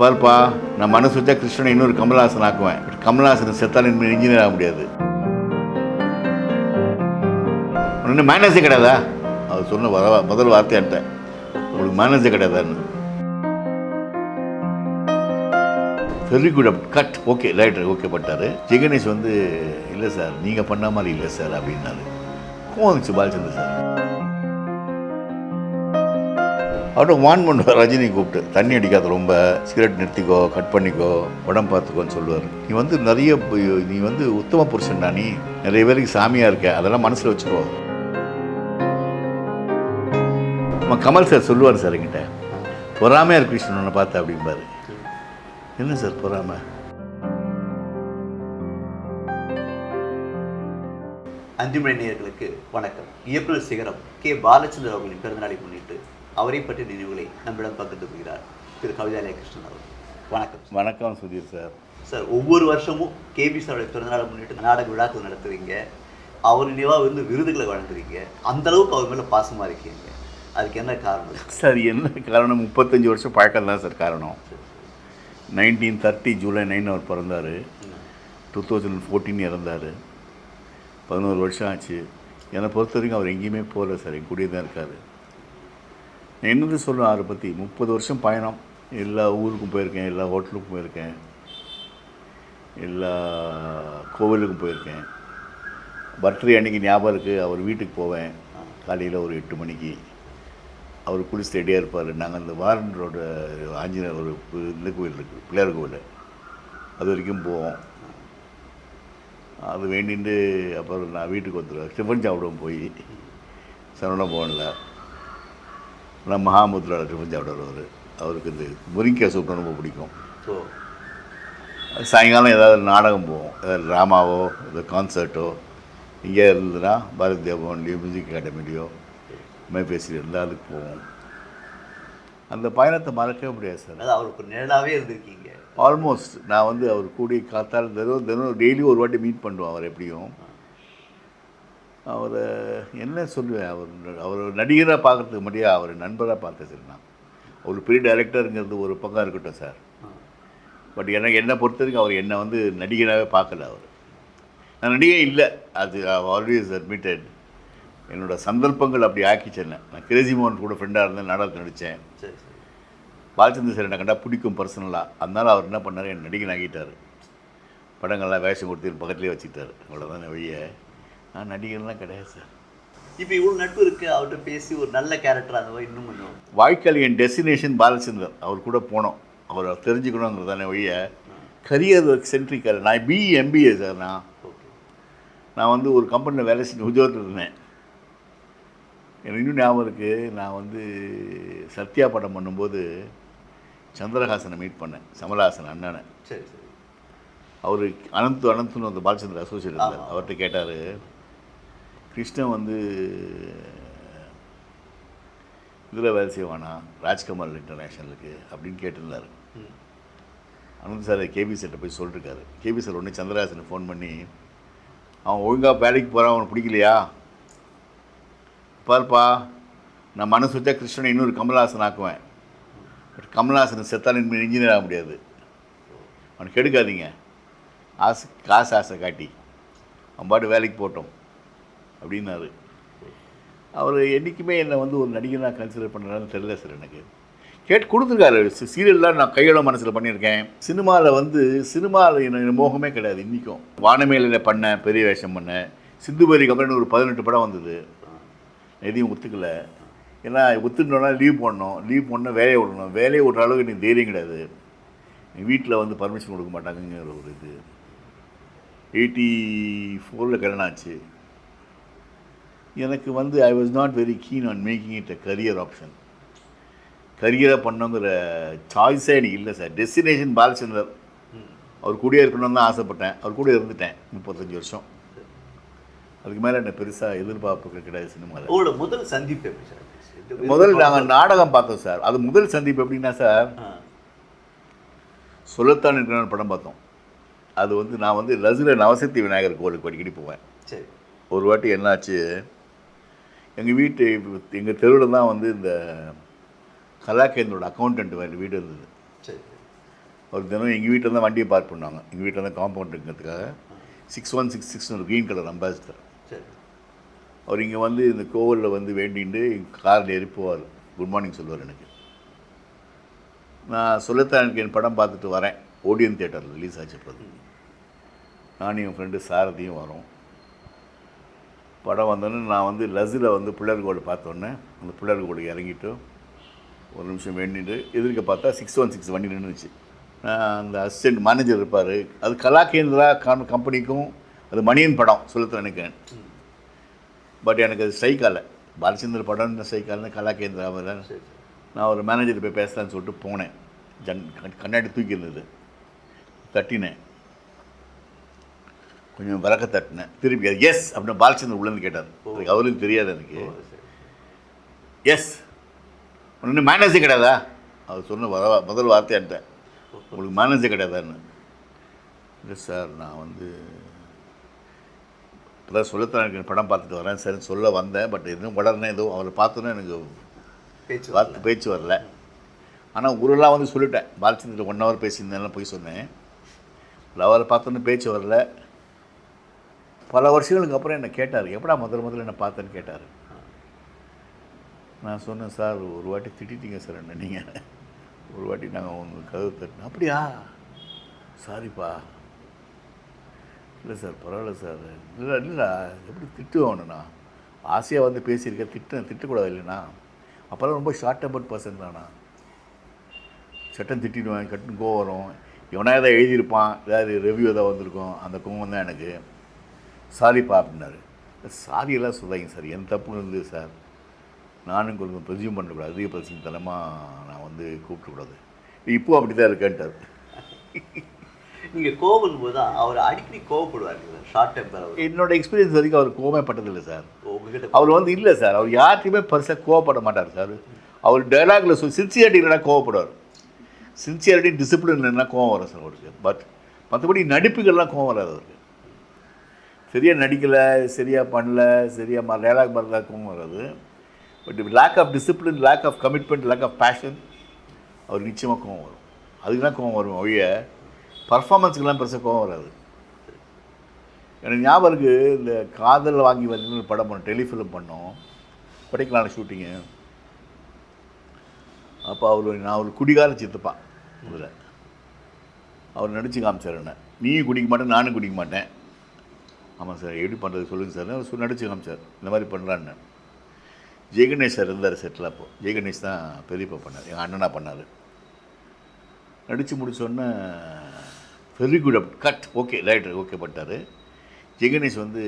பாருப்பா நான் மனசு வச்சா கிருஷ்ணனை இன்னொரு கமல்ஹாசன் ஆக்குவேன். கமல்ஹாசன் செத்தால் இனிமேல் இன்ஜினியர் ஆக முடியாது. ஒன்று மேனேஜே கிடையாதா? அவர் சொன்ன வர முதல் வார்த்தையான்ட்டேன் உங்களுக்கு மேனேஜே கிடையாதான்னு வெரி குட் கட் ஓகே லைட்ரு ஓகே பட்டார் ஜெகணேஷ் வந்து இல்லை சார் நீங்கள் பண்ண மாதிரி இல்லை சார் அப்படின்னாரு. கோவம் பாலச்சந்திர சார். அவர்கிட்ட வான் பண்ணுவார் ரஜினி கூப்பிட்டு. தண்ணி அடிக்காத ரொம்ப சிகரெட் நிறுத்திக்கோ கட் பண்ணிக்கோ உடம்பு பார்த்துக்கோன்னு சொல்லுவார். நீ வந்து நிறைய நீ வந்து உத்தம புருஷன் நீ. நிறைய பேருக்கு சாமியாக இருக்க. அதெல்லாம் மனசில் வச்சுக்கோ. நம்ம கமல் சார் சொல்லுவார் சார் என்கிட்ட. பொறாமையாக இருக்கு கிருஷ்ணன் உன்னை பார்த்து அப்படிம்பாரு. என்ன சார் பொறாமை? அஞ்சுமணி நேர்களுக்கு வணக்கம். ஏப்ரல் சிகரம் கே. பாலச்சந்தர் அவர்களின் பிறந்தநாளை முன்னிட்டு அவரை பற்றிய நினைவுகளை நம்மிடம் பகிர்ந்து கொள்கிறார். திரு. கவிதாலய கிருஷ்ணன் அவர்கள். வணக்கம் வணக்கம் சுதீர் சார். சார் ஒவ்வொரு வருஷமும் கேபி சாரோட பிறந்தநாளை முன்னிட்டு நாடக விழாக்கள் நடத்துறீங்க. அவர் நினைவாக வந்து விருதுகளை வழங்குறீங்க. அந்த அளவுக்கு அவர் மேலே பாசமாக இருக்கீங்க. அதுக்கு என்ன காரணம்? சார் என்ன காரணம்? முப்பத்தஞ்சு வருஷம் பழக்கம் தான் சார் காரணம். நைன்டீன் தேர்ட்டி ஜூலை நைன் அவர் பிறந்தார். டூ தௌசண்ட் ஃபோர்டீன் இறந்தார். பதினோரு வருஷம் ஆச்சு. என்னை பொறுத்த வரைக்கும் அவர் எங்கேயுமே போகல சார். என் கூடயே தான் இருக்கார். என்னது சொல்கிறேன் அதை பற்றி முப்பது வருஷம் பயணம். எல்லா ஊருக்கும் போயிருக்கேன் எல்லா ஹோட்டலுக்கும் போயிருக்கேன் எல்லா கோவிலுக்கும் போயிருக்கேன். பர்த்டே அன்னைக்கு ஞாபகம் இருக்குது அவர் வீட்டுக்கு போவேன். காலையில் ஒரு எட்டு மணிக்கு. அவர் குளிச்சு ரெடியாக இருப்பார். நாங்கள் அந்த வாரன் ரோடு ஆஞ்சநேயர் ஒரு இந்த கோவில் இருக்குது பிள்ளையார் கோவில். அது வரைக்கும் போவோம். அது வேண்டிட்டு அப்புறம் நான் வீட்டுக்கு வந்துடுவேன் டிஃபன் சாப்பிடுவோம் போய். சரவண பவனில். மகாமுத்ராவில் டிஃபன் சாப்பிட வருவார். அவருக்கு இந்த முருங்கைக்காய் சூப் ரொம்ப பிடிக்கும். ஸோ சாயங்காலம் ஏதாவது நாடகம் போவோம். ஏதாவது ட்ராமாவோ ஏதாவது கான்சர்ட்டோ இங்கே இருந்ததுன்னா பாரத் தேவன்லேயோ மியூசிக் அகாடமிலையோ மேபேசியில் இருந்தால் அதுக்கு போவோம். அந்த பயணத்தை மறக்கவே முடியாது சார். அவருக்கு நிழலாகவே இருந்திருக்கீங்க. ஆல்மோஸ்ட் நான் வந்து அவர் கூடி காத்தால் தினம் தினம் டெய்லி ஒரு வாட்டி மீட் பண்ணுவோம் அவர் எப்படியும். அவரை என்ன சொல்லுவேன் அவர் அவர் நடிகராக பார்க்குறதுக்கு முடியாது அவர் நண்பராக பார்த்தேன் சார் நான் அவர் பெரிய டைரக்டருங்கிறது ஒரு பக்கம் இருக்கட்டும் சார் பட் எனக்கு என்னை பொறுத்த வரைக்கும் அவர் என்னை வந்து நடிகராகவே பார்க்கல அவர். நான் நடிகை இல்லை. அது ஆல்வேஸ் அட்மிட்டட் என்னோட சந்தர்ப்பங்கள் அப்படி ஆக்கிச்சு என்ன நான் கிரேசி மோகன் கூட ஃப்ரெண்டாக இருந்தேன் நாடகத்தில் நடித்தேன். சரி சரி. பாலச்சந்திர சார் என்ன கண்டா பிடிக்கும் பர்சனலாக அதனால் அவர் என்ன பண்ணார்? என் நடிகன் ஆகிட்டார் படங்கள்லாம் வேஷம் கொடுத்து பக்கத்துலேயே வச்சுக்கிட்டாரு. அவ்வளோதான் வழிய நான் நடிகர்லாம் கிடையாது சார் இப்போ இவ்வளோ நட்பு இருக்கு அவர்கிட்ட பேசி ஒரு நல்ல கேரக்டர் அந்த மாதிரி இன்னும் கொஞ்சம்? வாழ்க்கையில் என் டெஸ்டினேஷன் பாலச்சந்தர் அவர் கூட போனோம். அவரை தெரிஞ்சுக்கணுங்கிறதானே வழிய கரியர் சென்ட்ரிக்கல் நான் பிஇ எம்பிஏ சார் நான். நான் வந்து ஒரு கம்பெனியில் வேலை செஞ்சு உத்தியோகத்தில் இருந்தேன். எனக்கு இன்னும் ஞாபகம் இருக்குது நான் வந்து சத்யா படம் பண்ணும்போது சந்திரஹாசனை மீட் பண்ணேன். கமலஹாசன் அண்ணனை. சரி சரி. அவர் அனந்து அனந்துன்னு அந்த பாலச்சந்திர அசோசியேட். அவர்கிட்ட கேட்டார் கிருஷ்ணன் வந்து இதில் வேலை செய்வானா? ராஜ்கமல் இன்டர்நேஷ்னலுக்கு அப்படின்னு கேட்டிருந்தார். அனந்த் சார் கேபி சார்ட்ட போய் சொல்லிருக்காரு. கேபி சார் உடனே சந்திரஹாசனை ஃபோன் பண்ணி அவன் ஒழுங்காக வேலைக்கு போகிறான் அவனுக்கு பிடிக்கலையா? பாருப்பா நான் மனசு வச்சா கிருஷ்ணனை இன்னொரு கமல்ஹாசன் ஆக்குவேன். பட் கமல்ஹாசன் செத்தால் இனிமேல் இன்ஜினியர் ஆக முடியாது. அவனுக்கு கெடுக்காதீங்க. ஆசை காசு ஆசை காட்டி. அவன் பாட்டு வேலைக்கு போட்டோம் அப்படின்னாரு. அவர் என்றைக்குமே என்னை வந்து ஒரு நடிகனாக கன்சிடர் பண்ணுறான்னு தெரியல சார் எனக்கு. கேட்டு கொடுத்துருக்காரு. சீரியல்லாம் நான் கையோட மனசில் பண்ணியிருக்கேன். சினிமாவில் வந்து சினிமாவில் எனக்கு மோகமே கிடையாது இன்றைக்கும் வானமேலில் பண்ணேன் பெரிய வேஷம் பண்ணேன் சிந்துபேரிக்கு அப்புறம் ஒரு பதினெட்டு படம் வந்தது. எதையும் ஒத்துக்கல. ஏன்னா ஒத்துட்டோன்னா லீவ் போடணும். லீவ் போடணும் வேலையை விடணும். வேலையை விடுற அளவுக்கு எனக்கு தைரியம் கிடையாது. வீட்டில் வந்து பர்மிஷன் கொடுக்க மாட்டாங்கங்கிற ஒரு இது. எயிட்டி ஃபோரில் கல்யாணம் ஆச்சு. எனக்கு வந்து I was not very keen on making it a career option கரியரை பண்ணுங்கிற சாய்ஸே எனக்கு இல்லை சார் டெஸ்டினேஷன் பாலச்சந்தர் அவர் கூடயே இருக்கணும்னு தான் ஆசைப்பட்டேன். அவர் கூட இருந்துட்டேன் முப்பத்தஞ்சு வருஷம். அதுக்கு மேலே என்ன பெருசாக எதிர்பார்ப்பு கிடையாது சினிமாவில் உங்களோட முதல் சந்திப்பு எப்படி சார்? முதல் நாங்கள் நாடகம் பார்த்தோம் சார் அது முதல் சந்திப்பு எப்படின்னா சார் சொல்லத்தான் இருக்கிற படம் பார்த்தோம். அது வந்து நான் வந்து ரசில நவசக்தி விநாயகர் கோவிலுக்கு அடிக்கடி போவேன். சரி. ஒரு வாட்டி என்னாச்சு எங்கள் வீட்டு எங்கள் தெருவில் தான் வந்து இந்த கலாக்கேந்திரோட அக்கௌண்டன்ட் வீடு இருந்தது. சரி ஒரு தினம் எங்கள் வீட்டில் தான் வண்டியை பார்க் பண்ணுவாங்க எங்கள் வீட்டில் தான் காம்பவுண்ட் இருக்கிறதுக்காக சிக்ஸ் ஒன் சிக்ஸ் சிக்ஸ் ஒரு க்ரீன் கலர் அம்பாசிடர் சரி. அவர் இங்கே வந்து இந்த கோவிலில் வந்து வேண்டிட்டு காரில் ஏறி போவார் குட் மார்னிங் சொல்லுவார் எனக்கு. நான் சொல்லத்தான் எனக்கு என் படம் பார்த்துட்டு வரேன். ஓடியன் தியேட்டரில் ரிலீஸ் ஆச்சு போது நானும் என் ஃப்ரெண்டு சாரதியும் வரோம். படம் வந்தோன்னே நான் வந்து லஸ்ஸில் வந்து பிள்ளையார் கோடு பார்த்தோன்னே அந்த பிள்ளையார் கோடுக்கு இறங்கிட்டு ஒரு நிமிஷம் வேண்டிட்டு எதிர்க்க பார்த்தா சிக்ஸ் ஒன் சிக்ஸ் வண்டி நின்றுச்சு நான் அந்த அசிஸ்டன்ட் மேனேஜர் இருப்பார். அது கலாகேந்திரா கம் கம்பெனிக்கும் அது மணியன் படம் சொல்லத்தான் எனக்கு பட் எனக்கு அது ஸ்ட்ரைக் ஆகலை. பாலச்சந்திர படம் ஸ்ட்ரைக் ஆகலை கலாகேந்திராவில் நான் ஒரு மேனேஜர் போய் பேசலான்னு சொல்லிட்டு போனேன். ஜன் கண்- கண்ணாடி தூக்கி இருந்தது தட்டினேன். கொஞ்சம் விளக்க தட்டினேன். திருப்பி எஸ் அப்படின்னு பாலச்சந்தர் உள்ளேருந்து கேட்டார். அதுக்கு அவருக்கு தெரியாது எனக்கு. எஸ் ஒன்று மேனேஜே கிடையாதா? அவர் சொன்ன முதல் வார்த்தை என்கிட்ட உங்களுக்கு மேனேஜே கிடையாதான்னு. இல்லை சார் நான் வந்து இப்போதான் சொல்லத்தான் எனக்கு படம் பார்த்துட்டு வரேன். சரி சொல்ல வந்தேன். பட் எதுவும் உடனே எதுவும் அவரை பார்த்தோன்னே எனக்கு பேச்சு வார்த்தை பேச்சு வரல. ஆனால் ஊரெல்லாம் வந்து சொல்லிட்டேன். பாலச்சந்திரன் ஒன் ஹவர் பேசியிருந்தேன்லாம் போய் சொன்னேன். அவரை பார்த்தோன்னே பேச்சு வரல. பல வருஷங்களுக்கு அப்புறம் என்னை கேட்டார். எப்படா முதல் முதல்ல என்னை பார்த்தேன்னு? கேட்டார். நான் சொன்னேன் சார் ஒரு வாட்டி திட்டிட்டீங்க சார் என்ன நீங்கள் ஒரு வாட்டி நாங்கள் உங்களுக்கு கதவு தட்டினோம். அப்படியா? சாரிப்பா. இல்லை சார் பரவாயில்ல சார். இல்லை இல்லை எப்படி திட்டுவோம்ண்ணா ஆசையாக வந்து பேசியிருக்கேன் திட்ட திட்டக்கூடாது இல்லைண்ணா அப்போல்லாம் ரொம்ப ஷார்ட் டெம்பர்ட் பர்சன் தானா சட்டம் திட்டிடுவேன் கட்டுன்னு கோவம் வரும். இவனாக ஏதாவது எழுதியிருப்பான் ஏதாவது ரிவ்யூ ஏதாவது வந்திருக்கும் அந்த கோவம் தான் எனக்கு. சாரிப்பா அப்படின்னாரு. சாரியெல்லாம் சொல்லாதீங்க சார். என் தப்பு இருந்தது சார். நானும் கொஞ்சம் பிரசியூம் பண்ணக்கூடாது. அதிக பிரசியூம் தனமாக நான் வந்து கூப்பிடக்கூடாது. இப்போ அப்படி தான் இருக்கேன்ட்டார். நீங்க கோவம் போது தான் அவர் அடிக்கடி கோவப்படுவார் ஷார்ட் டெம்பர் என்னோட எக்ஸ்பீரியன்ஸ் வரைக்கும் அவர் கோவமே பட்டதில்லை சார் அவர் வந்து இல்லை சார். அவர் யார்கிட்டையுமே பெருசாக கோவப்பட மாட்டார் சார். அவர் டைலாக்ல சொல் சின்சியாரிட்டி இல்லைனா கோவப்படுவார். சின்சியாரிட்டி டிசிப்ளின் இல்லைன்னா கோவம் வரும் சார் அவருக்கு. பட் மற்றபடி நடிப்புகள்லாம் கோவம் வராது அவருக்கு. சரியாக நடிக்கலை சரியாக பண்ணல சரியாக டைலாக் வரல கோவம் வராது. But lack of discipline lack of commitment lack of passion அவர் நிச்சயமாக கோவம் வரும். அதுக்கு தான் கோவம் வரும் ஒழிய பர்ஃபார்மன்ஸுக்கெல்லாம் பெருசாக கோவம் வராது. எனக்கு ஞாபகம் இருக்குது இந்த காதல் வாங்கி வந்து படம் பண்ணோம் டெலிஃபிலிம் பண்ணோம். படைக்கலான ஷூட்டிங்கு அப்போ அவர் நான் ஒரு குடிகார சித்தப்பான் இதில் அவர் நடித்து காமிச்சார் என்ன நீயும் குடிக்க மாட்டேன் நானும் குடிக்க மாட்டேன். ஆமாம் சார் எப்படி பண்ணுறது சொல்லுங்கள் சார். அவர் சொல்லி நடிச்சு காமிச்சார். இந்த மாதிரி பண்ணுறான்னு ஜெயகணேஷ் சார் இருந்தார் செட்டில் அப்போது ஜெயகணேஷ் தான் பெரியப்பா பண்ணார். எங்கள் அண்ணனா பண்ணார். நடித்து முடித்தோடனே very good up cut okay right okay பண்ணிட்டாரு. ஜெகணேஷ் வந்து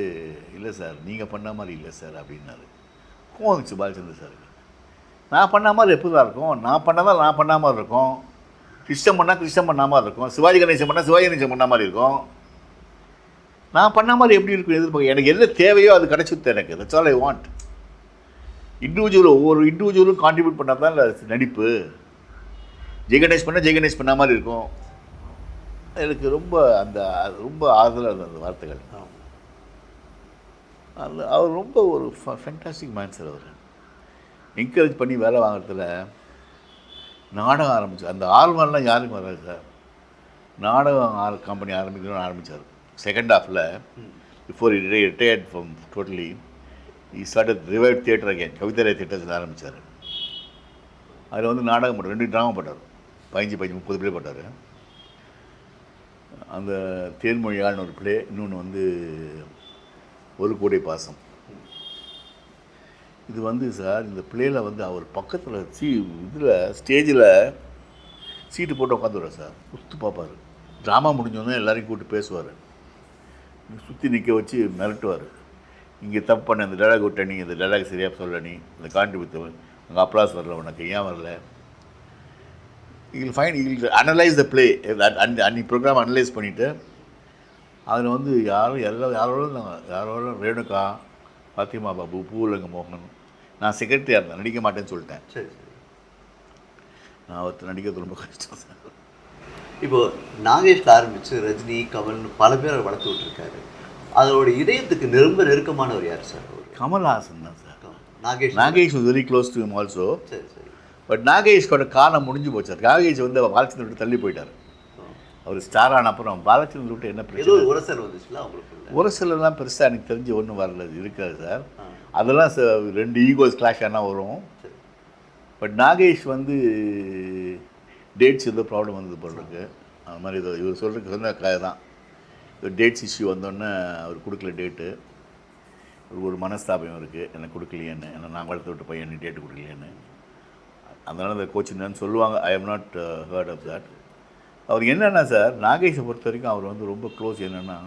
இல்லை சார் நீங்கள் பண்ண மாதிரி இல்லை சார் அப்படின்னாரு. கோவிச்சு பாலச்சந்திர சாருக்கு. நான் பண்ண மாதிரி எப்படி தான் இருக்கும். நான் பண்ணாதான் நான் பண்ண மாதிரி இருக்கும். கிருஷ்ணன் பண்ணால் கிருஷ்ணன் பண்ண மாதிரி இருக்கும். சிவாஜி கணேசன் பண்ணால் சிவாஜி கணேசன் பண்ண மாதிரி இருக்கும். நான் பண்ண மாதிரி எப்படி இருக்கும் எதிர்பார்க்க? எனக்கு என்ன தேவையோ அது கிடச்சிது எனக்கு. That's all I want individual ஒவ்வொரு இண்டிவிஜுவலும் கான்ட்ரிபியூட் பண்ணால் தான் இல்லை நடிப்பு. ஜெகனைஸ் பண்ணால் ஜெகனைஸ் பண்ண மாதிரி இருக்கும். எனக்கு ரொம்ப அந்த ரொம்ப ஆறுதலாக இருந்தது அந்த வார்த்தைகள். அதில் அவர் ரொம்ப ஒரு ஃபென்டாஸ்டிக் மேன் சார் அவர். என்கரேஜ் பண்ணி வேலை வாங்குறதுல நாடகம் ஆரம்பிச்சு அந்த ஆர்வம்லாம் யாருக்கும் வராது சார் நாடகம் ஆர் கம்பெனி ஆரம்பிக்கணும்னு ஆரம்பித்தார் செகண்ட் ஹாஃபில் பிஃபோர் ரிட்டையர்ட் ஃப்ரம் டோட்டலி ஈ ஸ்டார்ட் ரிவைவ் தியேட்டர் அகேன் கவிதரை தியேட்டர்ஸ் ஆரம்பித்தார் அதில் வந்து நாடகம் போட்டார். ரெண்டு ட்ராமா போட்டார். பதினஞ்சு பதினஞ்சு முப்பது பிளே போட்டார். அந்த தேன்மொழியாள்னு ஒரு பிளே இன்னொன்று வந்து ஒரு கோடை பாசம். இது வந்து சார் இந்த பிளேயில் வந்து அவர் பக்கத்தில் சீ இதில் ஸ்டேஜில் சீட்டு போட்டு உட்காந்துருவார் சார் உத்து பார்ப்பார். ட்ராமா முடிஞ்சோடனே எல்லாரையும் கூப்பிட்டு பேசுவார். சுற்றி நிற்க வச்சு மிரட்டுவார். இங்கே தப்பு பண்ண இந்த டைலாக் விட்ட நீ இந்த டைலாக் சரியாக சொல்ல நீ இந்த கான்ட்ரிபியூட் அங்கே அப்ளாஸ் வரல உனக்கு ஏன் வரல? I'll fine I'll analyse the play Annie programme analyse பண்ணிவிட்டு அதில் வந்து யாரும் எல்லாம் யாரோட நாங்கள் யாரோட ரேணுகா பாத்திமா பாபு பூலங்க மோகன் நான் செக்ரட்டரியாக இருந்தேன் நடிக்க மாட்டேன்னு சொல்லிட்டேன். சரி சரி. நான் ஒருத்தர் நடிக்கிறது ரொம்ப கஷ்டம் சார். இப்போ நாகேஷ்ல ஆரம்பிச்சு ரஜினி கமல்னு பல பேர் வளர்த்து விட்டுருக்காரு. அதோட இதயத்துக்கு நெரும்ப நெருக்கமானவர் யார் சார் கமல்ஹாசன் தான் sir. Nagesh. Nagesh was very close to him also சரி சரி. பட் நாகேஷ்கோட காலம் முடிஞ்சு போச்சு சார். நாகேஷ் வந்து பாலச்சந்திர விட்டு தள்ளி போயிட்டார். அவர் ஸ்டார் ஆன அப்புறம் பாலச்சந்திரன் விட்டு என்ன பிரச்சனை? ஒரு உரசல் வந்துச்சுல ஒரு சிலர்லாம் பெருசாக எனக்கு தெரிஞ்சு ஒன்றும் வரல. இருக்காது சார். அதெல்லாம் ரெண்டு ஈகோஸ் கிளாஷ் ஆனால் வரும். பட் நாகேஷ் வந்து டேட்ஸ் எந்த ப்ராப்ளம் வந்தது போல அது மாதிரி ஏதோ இவர் சொல்கிறதுக்கு சொன்ன கதை தான். டேட்ஸ் இஷ்யூ வந்தோடனே அவர் கொடுக்கல டேட்டு ஒரு ஒரு மனஸ்தாபம் இருக்குது எனக்கு கொடுக்கலையேன்னு ஏன்னா நான் வளர்த்து விட்ட பையன் டேட்டு கொடுக்கலையேன்னு. அதனால் அந்த கோச்சிங் சொல்லுவாங்க. I am not heard of that அவர் என்னென்னா சார் நாகேஷை பொறுத்த வரைக்கும் அவர் வந்து ரொம்ப க்ளோஸ் என்னென்னா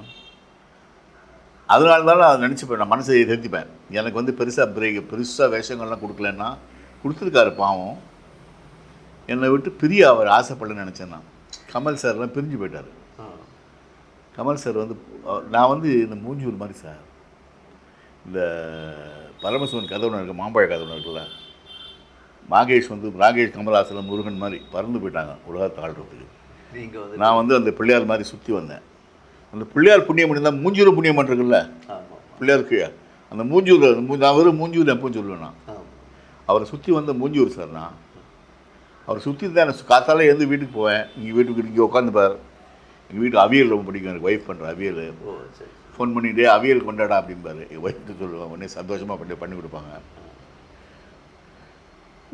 அதனால தான் நான் நினச்சிப்பேன் நான் மனசை திருத்திப்பேன் எனக்கு வந்து பெருசாக பிரேக் பெருசாக வேஷங்கள்லாம் கொடுக்கலன்னா கொடுத்துருக்காரு பாவம். என்னை விட்டு பிரிய அவர் ஆசைப்படலன்னு நினச்சேன் நான். கமல் சார்லாம் பிரிஞ்சு போயிட்டார். கமல் சார் வந்து நான் வந்து இந்த மூஞ்சூர் மாதிரி சார் இந்த பரமசிவன் கதவுன இருக்க மாம்பழ கதவுன இருக்குல்ல. மாகேஷ் வந்து ராகேஷ் கமல்ஹாசன் முருகன் மாதிரி பறந்து போயிட்டாங்க உலகத்தை ஆள்றதுக்கு. நான் வந்து அந்த பிள்ளையார் மாதிரி சுற்றி வந்தேன். அந்த பிள்ளையார் புண்ணியம் பண்ணியிருந்தா மூஞ்சூர் புண்ணியம் பண்ணுறதுல ஆமா. பிள்ளையாருக்கு அந்த மூஞ்சூர் நான் வெறும் மூஞ்சூர் எப்பவும் சொல்லுவேன் நான். அவரை சுற்றி வந்த மூஞ்சூர் சார் நான். அவரை சுற்றி தான் காத்தால எழுந்து வீட்டுக்கு போவேன். இங்கே வீட்டுக்கு இங்கே உட்காந்துப்பார் எங்கள் வீட்டு அவியல் ரொம்ப பிடிக்கும். எனக்கு ஒய்ஃப் பண்ணுற அவியல். ஃபோன் பண்ணிட்டே அவியல் கொண்டாடா அப்படிம்பாரு. எங்கள் ஒய்ஃப்ட்டு சொல்லுவாங்க உடனே சந்தோஷமாக பண்ணி பண்ணி கொடுப்பாங்க.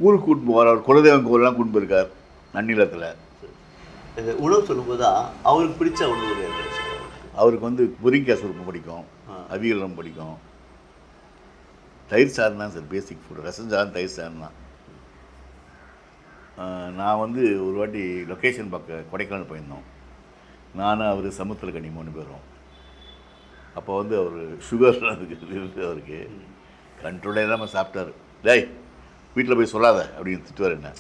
ஊருக்கு கூட்டு போவார். அவர் குலதெய்வம் கோவிலாம் கூட்டு போயிருக்கார் நன்னிலத்தில். இந்த உணவு சொல்லும்போது தான் அவருக்கு பிடிச்ச உணவு? அவருக்கு வந்து முருங்கைக்காய் ரொம்ப பிடிக்கும். அவியல் ரொம்ப பிடிக்கும். தயிர் சாதம் தான் சார் பேசிக் ஃபுட் ரசம் சாதம் தயிர் சாதம் தான். நான் வந்து ஒரு வாட்டி லொக்கேஷன் பார்க்க கொடைக்கானல் போயிருந்தோம். நானும் அவர் சமுத்திரக்கனி மூணு பேரும். அப்போ வந்து அவர் சுகர் அதுக்கு அவருக்கு. கண்ட்ரோலே இல்லாமல் சாப்பிட்டாரு. டேய் வீட்டில் போய் சொல்லாத அப்படின்னு திட்டுவார் என்ன.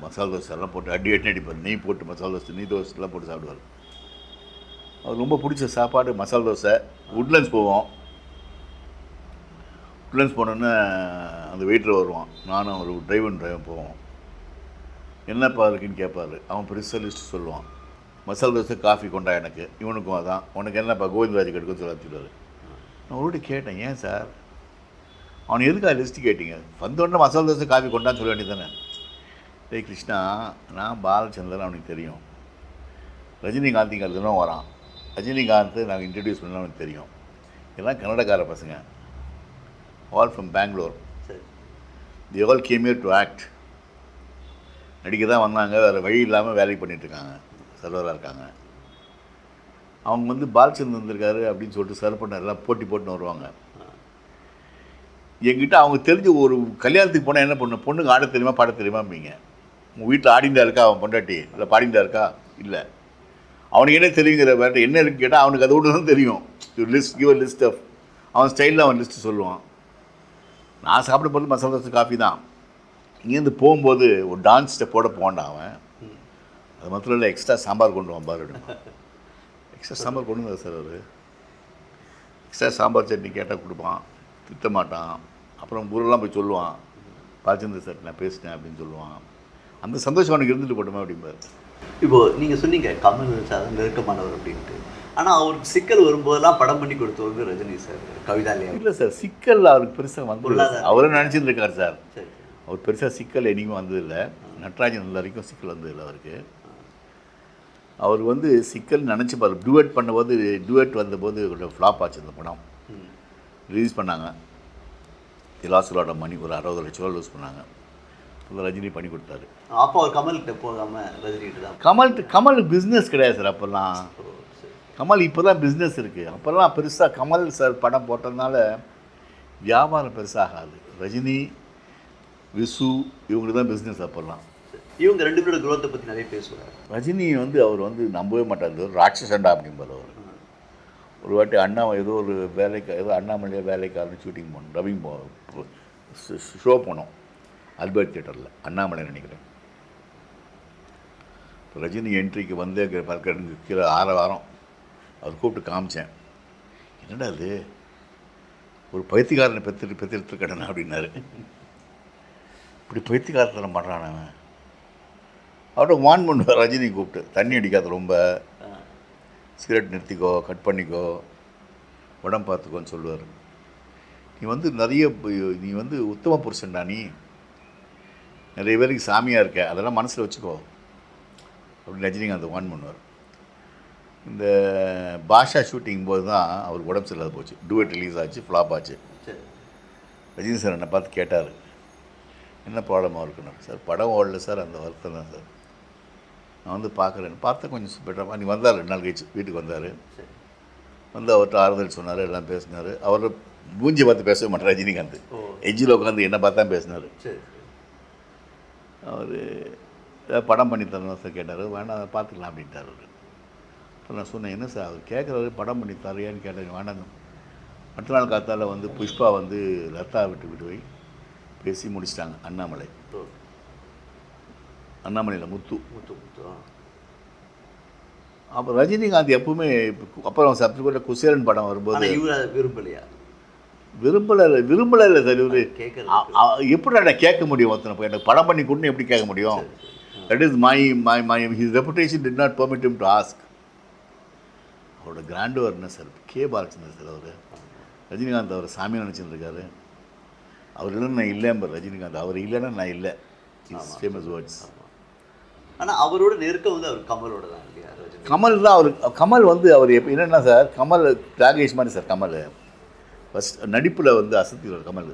மசாலா தோசை எல்லாம் போட்டு அடி அடி அடிப்பார். நெய் போட்டு மசாலா தோசை நெய் தோசை எல்லாம் போட்டு சாப்பிடுவார். அவர் ரொம்ப பிடிச்ச சாப்பாடு மசாலா தோசை. உட்லண்ட்ஸ் போவோம். உட்லண்ட்ஸ் போனோன்னே அந்த வெயிட்டர் வருவான். நானும் ஒரு டிரைவன் டிரைவன் போவோம். என்னப்பா இருக்குன்னு கேட்பார் அவன் பெருசாக லிஸ்ட் சொல்லுவான். மசாலா தோசை காஃபி கொண்டா எனக்கு. இவனுக்கும் அதான். உனக்கு என்னப்பா கோவிந்தராஜ் கெடுக்கும் சொல்ல சொல்லுவார் நான் ஒரு கேட்டேன். ஏன் சார்? அவன் எதுக்காக லிஸ்ட்டு கேட்டீங்க? வந்தோடனே மசாலா தோசை காஃபி கொண்டான்னு சொல்ல வேண்டியதானே டே கிருஷ்ணா நான் பாலச்சந்திரன் அவனுக்கு தெரியும். ரஜினிகாந்த் இங்கே தினம் வரான். ரஜினிகாந்த் நாங்கள் இன்ட்ரடியூஸ் பண்ணலாம் அவனுக்கு தெரியும். எல்லாம் கன்னடக்கார பசங்க. All from Bangalore the all came here to act நடிக்க தான் வந்தாங்க வேறு வழி இல்லாமல் வேலைக்கு பண்ணிட்டு இருக்காங்க. சர்வராக இருக்காங்க. அவங்க வந்து பாலச்சந்திரன் வந்திருக்காரு அப்படின்னு சொல்லிட்டு சர்வ் பண்ண எல்லாம் போட்டி போட்டுன்னு வருவாங்க. என்கிட்ட அவங்க தெரிஞ்ச ஒரு கல்யாணத்துக்கு போனால் என்ன பண்ணணும் பொண்ணுக்கு ஆட தெரியுமா பாட தெரியுமாம்பீங்க உங்கள் வீட்டில் ஆடிந்தா இருக்கா அவன் பொண்டாட்டி? இல்லை பாடிந்தா இருக்கா? இல்லை. அவனுக்கு என்ன தெரியுங்கிற வேறு என்ன இருக்குன்னு கேட்டால் அவனுக்கு அது ஒன்று தான் தெரியும் லிஸ்ட் கிவ் லிஸ்ட் ஆஃப் அவன் ஸ்டைலில் அவன் லிஸ்ட்டு சொல்லுவான். நான் சாப்பிட போகிறது மசாலா தோசை காஃபி தான். இங்கேருந்து போகும்போது ஒரு டான்ஸ் ஸ்டெப்போட போண்டான் அவன். அது மாத்திரம் இல்லை எக்ஸ்ட்ரா சாம்பார் கொண்டு வான் பாரு. எக்ஸ்ட்ரா சாம்பார் கொண்டு வந்தார் சார் அவர்? எக்ஸ்ட்ரா சாம்பார் சட்னி கேட்டால் கொடுப்பான். திட்ட மாட்டான். அப்புறம் ஊரெல்லாம் போய் சொல்லுவான். பாலச்சந்திர சார் நான் பேசிட்டேன் அப்படின்னு சொல்லுவான். அந்த சந்தோஷம் அவனுக்கு இருந்துட்டு போட்டோமே அப்படிம்பார். இப்போது நீங்கள் சொன்னீங்க கமல் சார் நெருக்கமானவர் அப்படின்ட்டு. ஆனா அவருக்கு சிக்கல் வரும்போதெல்லாம் படம் பண்ணி கொடுத்தவங்க ரஜினி சார் கவிதாலயா இல்லை சார் சிக்கல் அவருக்கு பெருசாக வந்து அவரும் நினச்சிட்டு இருக்கார் சார் அவர் பெருசாக சிக்கல் என்னைக்குமே வந்ததில்லை நடராஜன் நல்ல வரைக்கும் சிக்கல் வந்ததில்லை அவருக்கு. அவர் வந்து சிக்கல் நினச்சிப்பார் டூவெட் பண்ணும்போது டூவெட் வந்தபோது ஃப்ளாப் ஆச்சு அந்த படம். ரிலீஸ் பண்ணாங்க. லாஸ்ட் மணி ஒரு அறுபது லட்ச ரூபா லூஸ் பண்ணாங்க. அதில் ரஜினி பண்ணி கொடுத்தாரு. அப்போ அவர் கமல்கிட்ட போகாம ரஜினிகிட்ட தான் கமல் கமல் பிஸ்னஸ் கிடையாது சார் அப்போல்லாம். கமல் இப்போ தான் பிஸ்னஸ் இருக்குது அப்போல்லாம் பெருசாக கமல் சார் படம் போட்டதுனால வியாபாரம் பெருசாகாது. ரஜினி விசு இவங்களுக்கு தான் பிஸ்னஸ் அப்போல்லாம். இவங்க ரெண்டு பேரோட குரோத்தை பத்தி நிறைய பேசுவார் ரஜினி வந்து அவர் வந்து நம்பவே மாட்டார். ராட்சசண்டா அப்படிம்பார் அவர். ஒரு வாட்டி அண்ணா ஏதோ ஒரு வேலைக்கு ஏதோ அண்ணாமலையா வேலைக்காரன் ஷூட்டிங் போனோம். டப்பிங் போ ஷோ போனோம். அல்பர்ட் தியேட்டரில் அண்ணாமலை நினைக்கிறேன். ரஜினி என்ட்ரிக்கு வந்து பார்க்கறதுக்கு கீழே ஆற வாரம் அவர் கூப்பிட்டு காமிச்சேன். என்னடா அது ஒரு பைத்தியக்காரனை பெற்று பெற்றிருக்கடன் அப்படின்னாரு. இப்படி பைத்தியக்காரத்தனம் பண்ணுறான் அவன். அவர்கிட்ட வான் பண்ணுவார் ரஜினி கூப்பிட்டு தண்ணி அடிக்காத ரொம்ப. சிகரெட் நிறுத்திக்கோ கட் பண்ணிக்கோ. உடம்பு பார்த்துக்கோன்னு சொல்லுவார். நீ வந்து நிறைய நீ வந்து உத்தம புருஷன்டா நீ. நிறைய பேருக்கு சாமியாக இருக்க. அதெல்லாம் மனசில் வச்சுக்கோ. அப்படின்னு ரஜினிகாந்த் வான் பண்ணுவார் இந்த பாஷா ஷூட்டிங் போது தான் அவருக்கு உடம்பு சரியில்லாத போச்சு. டூவெட் ரிலீஸ் ஆச்சு ஃப்ளாப் ஆச்சு. சரி. ரஜினி சார் என்னை பார்த்து கேட்டார். என்ன ப்ராப்ளமாக இருக்கணும் சார் படம் ஓடல சார். அந்த வருத்தம் தான் சார். நான் வந்து பார்க்குறேன். பார்த்தா கொஞ்சம் பெட்டராக நீ வந்தார். ரெண்டு நாள் கழிச்சு வீட்டுக்கு வந்தார். சரி. வந்து அவர்கிட்ட ஆறுதல் சொன்னார் எல்லாம் பேசினார். அவர் மூஞ்சி பார்த்து பேசவே மாட்டார் ரஜினிகாந்த். எஜ்ஜில் உட்காந்து என்ன பார்த்தா பேசினார். சரி அவர் படம் பண்ணி தரணும் சார் கேட்டார். வேணாம் அதை பார்த்துக்கலாம் அப்படின்ட்டார் அவர். நான் சொன்னேன் என்ன சார் அவர் கேட்குறாரு படம் பண்ணி தரையான்னு கேட்டேன் வேண்டாங்க. மற்ற நாள் காத்தால வந்து புஷ்பா வந்து லதா விட்டு விட்டு போய் பேசி முடிச்சிட்டாங்க அண்ணாமலை. அண்ணாமலையில் முத்து. முத்து முத்து. அப்போ ரஜினிகாந்த் எப்பவுமே அப்புறம் சப்ஸ்கிரிப்ட் குசேலன் படம் வரும்போது விரும்பலையா? விரும்பலை விரும்பலை இல்லை சார் இவரு. எப்படி நான் கேட்க முடியும் ஒருத்தனை போய்? எனக்கு படம் பண்ணி கொடுன்னு எப்படி கேட்க முடியும்? That is my my my his reputation did not permit him to ask அவரோட கிராண்டுவர் என்ன சார் கே பாலச்சந்தர் சார் அவர் ரஜினிகாந்த் அவர் சாமி இருக்காரு அவர் இல்லைன்னா நான் இல்லைம்பர் ரஜினிகாந்த்? அவர் இல்லைன்னா நான் இல்லை. ஃபேமஸ் வேர்ட்ஸ் ஆனா அவரோட நெருக்கம் வந்து அவர் கமலோட தான் இல்லையா கமல் தான் அவர் கமல் வந்து அவர் எப்போ என்னென்னா சார் கமல் தியாகேஷ் மாதிரி சார் கமல். ஃபஸ்ட் நடிப்பில் வந்து அசத்திடுவார் கமல்.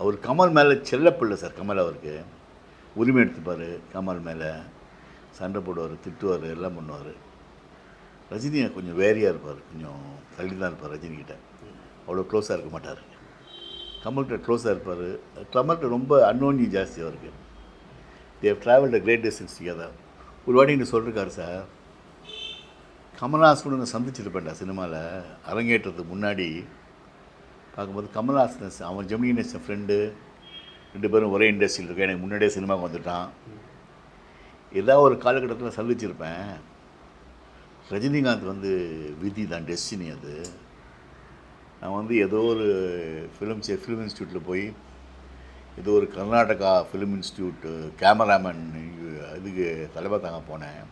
அவர் கமல் மேலே செல்லப்பிள்ளை சார் கமல் அவருக்கு. உரிமை எடுத்துப்பார் கமல் மேலே. சண்டை போடுவார் திட்டுவார் எல்லாம் பண்ணுவார். ரஜினி கொஞ்சம் வேரியாக இருப்பார். கொஞ்சம் தள்ளி தான் இருப்பார் ரஜினிகிட்ட அவ்வளோ க்ளோஸாக இருக்க மாட்டார். கமல்கிட்ட க்ளோஸாக இருப்பார். கமல்கிட்ட ரொம்ப அன்னோன்யம் ஜாஸ்தி அவருக்கு. They travelled a great distance together ஒரு வாட்டி என்ன சொல்லிருக்காரு சார் கமல்ஹாசனை சந்திச்சிருப்பேன்டா சினிமாவில் அரங்கேற்றத்துக்கு முன்னாடி பார்க்கும்போது கமல்ஹாசன் அவன் ஜெமினி நேசன் ஃப்ரெண்டு ரெண்டு பேரும் ஒரே இண்டஸ்ட்ரியில் இருக்கேன் எனக்கு முன்னாடியே சினிமாவுக்கு வந்துட்டான். ஏதாவது ஒரு காலகட்டத்தில் சந்திச்சிருப்பேன். ரஜினிகாந்த் வந்து விதி தான் டெஸ்டினி அது. நான் வந்து ஏதோ ஒரு ஃபிலிம் ஃபிலிம் இன்ஸ்டியூட்டில் போய் ஏதோ ஒரு கர்நாடகா ஃபிலிம் இன்ஸ்டியூட் கேமராமேன் இதுக்கு தலைவர் தாங்க போனேன்.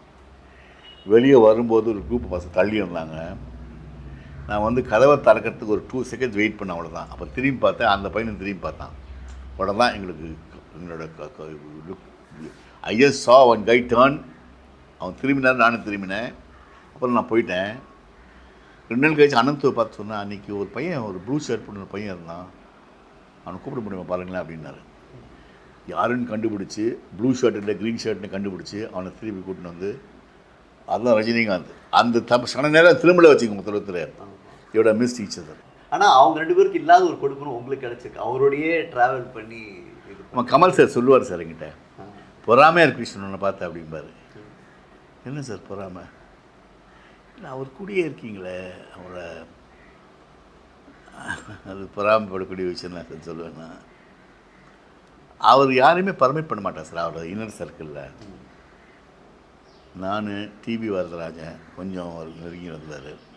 வெளியே வரும்போது ஒரு குரூப் பசங்க தள்ளி வந்தாங்க நான் வந்து கதவை திறக்கிறதுக்கு ஒரு டூ செகண்ட்ஸ் வெயிட் பண்ண அவ்வளோதான் அப்போ திரும்பி பார்த்தேன் அந்த பையனும் திரும்பி பார்த்தான். உடனே தான் எங்களுக்கு எங்களோட ஐஎஸ் சா ஒன் கை டேர்ன் அவன் திரும்பினார் நானும் திரும்பினேன். அப்புறம் நான் போயிட்டேன். ரெண்டு நாள் கழிச்சு அனந்துவை பார்த்து சொன்னேன் அன்றைக்கி ஒரு பையன் ஒரு ப்ளூ ஷர்ட் போட்டு ஒரு பையன் இருந்தான். அவனை கூப்பிட முடியுமா பாருங்களேன் அப்படின்னாரு. யாருன்னு கண்டுபிடிச்சி ப்ளூ ஷர்ட் இல்லை க்ரீன் ஷர்ட்னு கண்டுபிடிச்சி அவனை திருப்பி கூட்டின்னு வந்து அதுதான் ரஜினிகாந்த். அந்த தப்பு சன நேரம் திரும்பல வச்சுக்கோங்க ஒருத்தர் இவட மிஸ் டீச்சர் ஆனா அவங்க ரெண்டு பேருக்கு இல்லாத ஒரு கொடுக்கணும் உங்களுக்கு கிடைச்சிருக்கு. அவரோடயே டிராவல் பண்ணி பண்ணி- நம்ம கமல் சார் சொல்லுவார் சார் என்கிட்ட. பொறாமையாக இருக்கு கிருஷ்ணன் உன்னை பார்த்து அப்படிம்பாரு. என்ன சார் பொறாமை? அவர் கூடயே இருக்கீங்களே அவரை அது பராமரிப்படக்கூடிய விஷயம் நான் சொல்லுவேன்னா அவர் யாரையுமே பர்மிட் பண்ண மாட்டார் சார் அவரோட இன்னர் சர்க்கிளில் நான் டிவி வரதராஜன் கொஞ்சம் அவர் நெருங்கி வந்தார்.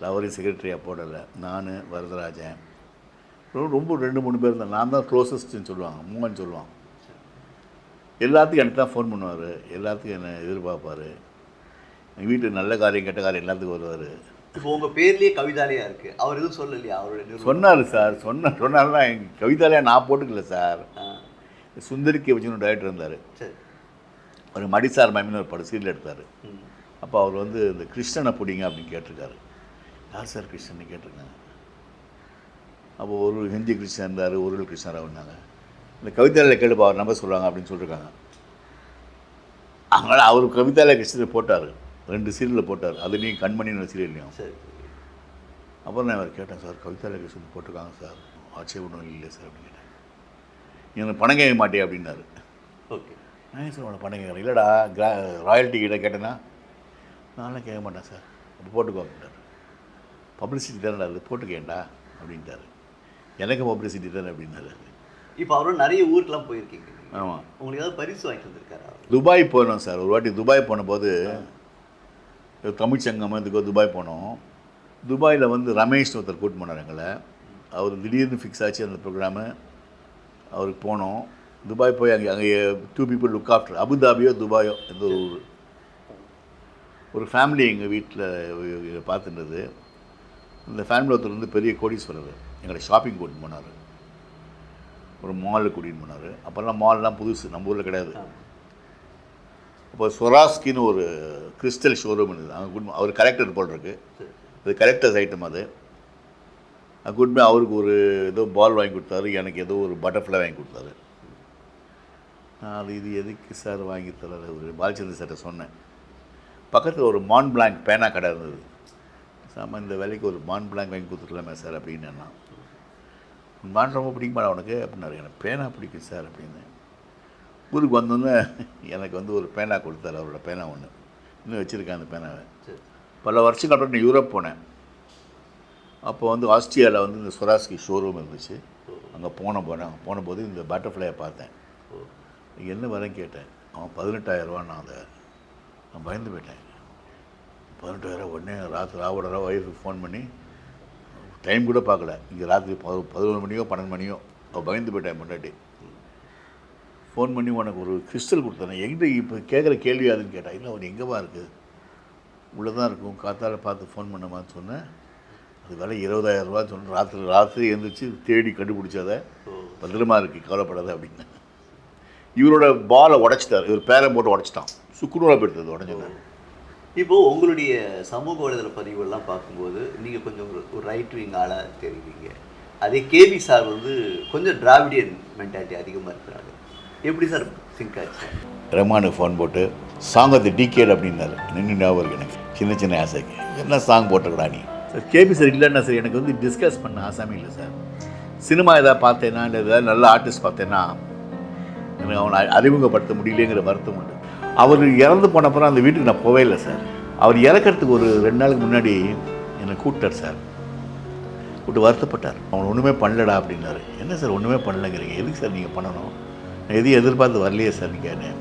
அவரையும் செக்ரட்டரியாக போடலை. நான் வரதராஜன். ரொம்ப- ரெண்டு மூணு பேர் தான் நான் தான் க்ளோசஸ்ட்னு சொல்லுவாங்க மூவன் சொல்லுவாங்க. எல்லாத்துக்கும் எனக்கு தான் ஃபோன் பண்ணுவார். எல்லாத்துக்கும் என்னை எதிர்பார்ப்பார். எங்கள் வீட்டுக்கு நல்ல காரியம் கெட்ட காரியம் எல்லாத்துக்கும் வருவார். இப்போ உங்க பேர்லயே கவிதாலயா இருக்கு? அவர் எதுவும் சொல்லலையா அவரோட நிறுவனம்? சொன்னார் சார் சொன்ன சொன்னார்னா எங்கள் கவிதாலயா நான் போட்டுக்கல சார். ஆ, சுந்தரி கேவச்சின்னு டைரக்டர் இருந்தார். சரி. ஒரு மடிசார் மாமின்னு ஒரு படம் சீரியல் எடுத்தார். அப்போ அவர் வந்து இந்த கிருஷ்ணனை பிடிங்க அப்படின்னு கேட்டிருக்காரு. யார் சார் கிருஷ்ணன் கேட்டிருக்காங்க? அப்போ ஒரு ஹிந்தி கிருஷ்ணன் இருந்தார் ஒரு கிருஷ்ணராக இருந்தாங்க. இந்த கவிதாலய கேளுப்பா அவர் நம்பர் சொல்கிறாங்க அப்படின்னு சொல்லியிருக்காங்க அதனால் அவர் கவிதாலய கிருஷ்ணனை போட்டார். ரெண்டு சீரியலில் போட்டார். அதுலேயும் கண்மணின்னு சீரியல்லையும் சரி. அப்புறம் நான் அவர் கேட்டேன் சார் கவிதாலய கிருஷ்ணன் போட்டிருக்காங்க சார். ஆட்சேபம் இல்லை சார் அப்படின்னு கேட்டேன். எனக்கு பணம் கேட்க மாட்டே அப்படின்னாரு. ஓகே. நான் ஏன் சார் உனக்கு பணம் கேட்குறேன்? இல்லைடா கிரா ராயல்ட்டி கிட்ட கேட்டேன்னா நான்லாம் கேட்க மாட்டேன் சார். அப்போ போட்டுக்கோ அப்படின்ட்டார் பப்ளிசிட்டி தானே அது போட்டுக்கேன்டா அப்படின்ட்டாரு. எனக்கு பப்ளிசிட்டி தானே அப்படின்னாரு. இப்போ அவரோட நிறைய ஊருக்குலாம் போயிருக்கீங்க. ஆமாம் உங்களுக்கு ஏதாவது பரிசு வாங்கிட்டு வந்திருக்காரு? துபாய் போனோம் சார். ஒரு வாட்டி துபாய் போனபோது தமிழ் சங்கம் துபாய் போனோம். துபாயில் வந்து ரமேஷ் ஒருத்தர் கூட்டு போனார் எங்களை. அவர் திடீர்னு ஃபிக்ஸ் ஆச்சு அந்த ப்ரோக்ராமு அவருக்கு போனோம். துபாய் போய் அங்கே அங்கே டூ பீப்புள் லுக் ஆஃப்டர் அபுதாபியோ துபாயோ எந்த ஒரு ஊர் ஒரு ஃபேமிலி எங்கள் வீட்டில் பார்த்துருந்தது. இந்த ஃபேமிலி ஒருத்தர் வந்து பெரிய கோடீஸ்வரர். எங்களை ஷாப்பிங் கூட்டின்னு போனார். ஒரு மாலில் கூட்டிகிட்டு போனார். அப்போல்லாம் மால்லாம் புதுசு நம்ம ஊரில் கிடையாது. இப்போ சொராஸ்கின்னு ஒரு கிறிஸ்டல் ஷோரூம் இருந்தது குட் அவர் கலெக்டர் போல் இருக்கு அது கலெக்டர்ஸ் ஐட்டம் அது குட்மே அவருக்கு ஒரு ஏதோ பால் வாங்கி கொடுத்தாரு. எனக்கு ஏதோ ஒரு பட்டர்ஃப்ளை வாங்கி கொடுத்தாரு. நான் அது இது எதுக்கு சார் வாங்கி தரல? ஒரு பாலச்சந்திர சார்ட்ட சொன்னேன். பக்கத்தில் ஒரு மான் பிளாங்க் பேனா கடை இருந்தது. சாம இந்த வேலைக்கு ஒரு மான் பிளாங்க் வாங்கி கொடுத்துருக்கலாமே சார் அப்படின்னு நான். மான் ரொம்ப பிடிக்குமாடா உனக்கு? அப்படின்னாரு. எனக்கு பேனா பிடிக்கும் சார் அப்படின்னு. ஊருக்கு வந்தோன்னே எனக்கு வந்து ஒரு பேனா கொடுத்தாரு அவரோட பேனா ஒன்று இன்னும் வச்சுருக்கேன் அந்த பேனாவை. சரி. பல வருஷம் அப்புறம் நான் யூரோப் போனேன். அப்போ வந்து ஆஸ்திரியாவில் வந்து இந்த சொராஸ்கி ஷோரூம் இருந்துச்சு. அங்கே போன போனேன். போனபோது இந்த பட்டர்ஃப்ளையை பார்த்தேன். என்ன வரேன் கேட்டேன். அவன் பதினெட்டாயிரரூவா நான் அதை நான் பயந்து போயிட்டேன். பதினெட்டாயிரம் உடனே ராத்திரி ராவோட ஒய்ஃபுக்கு ஃபோன் பண்ணி டைம் கூட பார்க்கல. இங்கே ராத்திரி பது பதினொரு மணியோ பன்னெண்டு மணியோ. அவள் பயந்து போயிட்டேன் முன்னாடி ஃபோன் பண்ணி உனக்கு ஒரு கிறிஸ்டல் கொடுத்தேன். எங்கிட்ட இப்போ கேட்குற கேள்வி அதுன்னு கேட்டேன் இல்லை அவன் எங்கேவா இருக்குது உள்ளே தான் இருக்கும். காத்தால பார்த்து ஃபோன் பண்ணமான்னு சொன்னேன். அது விலை இருபதாயிரம் ரூபான்னு சொன்னேன். ராத்திரி ராத்திரி எழுந்திரிச்சு தேடி கண்டுபிடிச்சதை பத்திரமா இருக்கு கவலைப்படாத அப்படின்னு. இவரோட பாலை உடைச்சிட்டார். இவர் பேரை போட்டு உடைச்சிட்டான். சுக்குநூறாக போயிடுது உடஞ்சது. இப்போ உங்களுடைய சமூக வலைதள பதிவுகள்லாம் பார்க்கும்போது நீங்கள் கொஞ்சம் ஒரு ஒரு ரைட் விங் ஆளாக தெரிவிங்க அதே கேபி சார் வந்து கொஞ்சம் டிராவிடியன் மென்டாலிட்டி அதிகமாக இருக்கிறாங்க எப்படி சார் சிங்க் ஆச்சு? ரஹ்மானுக்கு ஃபோன் போட்டு சாங் ஆஃப் தி டிகேட் அப்படின்னாரு. நின்று ஞாபகம் இருக்கு எனக்கு. சின்ன சின்ன ஆசைக்கு. என்ன சாங் போட்டிருக்கடா நீ? சார் கேபி சார் இல்லைன்னா சார் எனக்கு வந்து டிஸ்கஸ் பண்ண ஆசாமி இல்லை சார். சினிமா எதாவது பார்த்தேன்னா இல்லை ஏதாவது நல்ல ஆர்டிஸ்ட் பார்த்தேன்னா எனக்கு அவனை அறிமுகப்படுத்த முடியலைங்கிற வருத்தம் உண்டு. அவர் இறந்து போனப்புறம் அந்த வீட்டுக்கு நான் போவே இல்லை சார். அவர் இறக்கறதுக்கு ஒரு ரெண்டு நாளுக்கு முன்னாடி என்னை கூப்பிட்டார் சார். கூப்பிட்டு வருத்தப்பட்டார். அவன் ஒன்றுமே பண்ணலடா அப்படின்னாரு. என்ன சார் ஒன்றுமே பண்ணலங்கிறீங்க. எதுக்கு சார் நீங்கள் பண்ணணும்? எதையும் எதிர்பார்த்து வரலையே சார் கேட்டேன்